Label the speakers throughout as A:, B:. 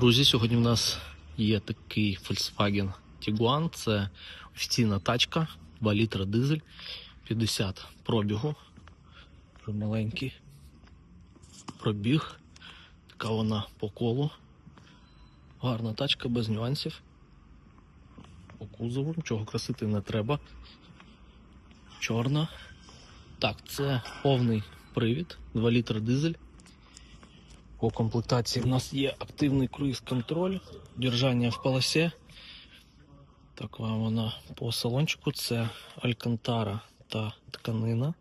A: Друзі, сьогодні в нас є такий Volkswagen Tiguan. Це офіційна тачка, 2 літра дизель, 50 пробігу. Маленький пробіг. Така вона по колу. Гарна тачка без нюансів. По кузову, нічого красити не треба. Чорна. Так, це повний привід, 2 літра дизель. По комплектації в нас є активний круїз-контроль, держання в полосі. Така вона по салончику. Це алькантара та тканина,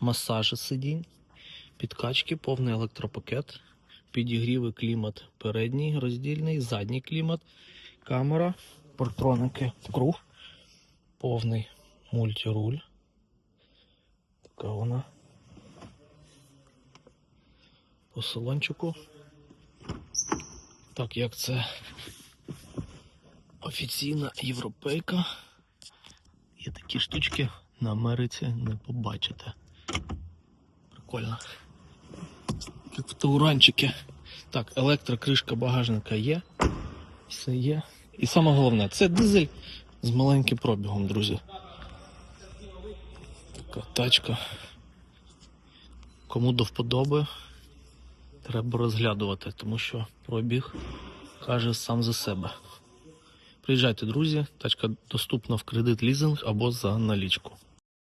A: масажі сидінь, підкачки, повний електропакет, підігріви клімат передній, роздільний, задній клімат, камера, портроники круг, повний мультируль. Така вона. По салончику. Так, як це офіційна європейка. Є такі штучки на Америці не побачите. Прикольно. Як в тауранчики. Так, електрокришка багажника є. Все є. І саме головне, це дизель з маленьким пробігом, друзі. Така тачка. Кому до вподоби, треба розглядувати, тому що пробіг каже сам за себе. Приїжджайте, друзі, тачка доступна в кредит лізинг або за налічку.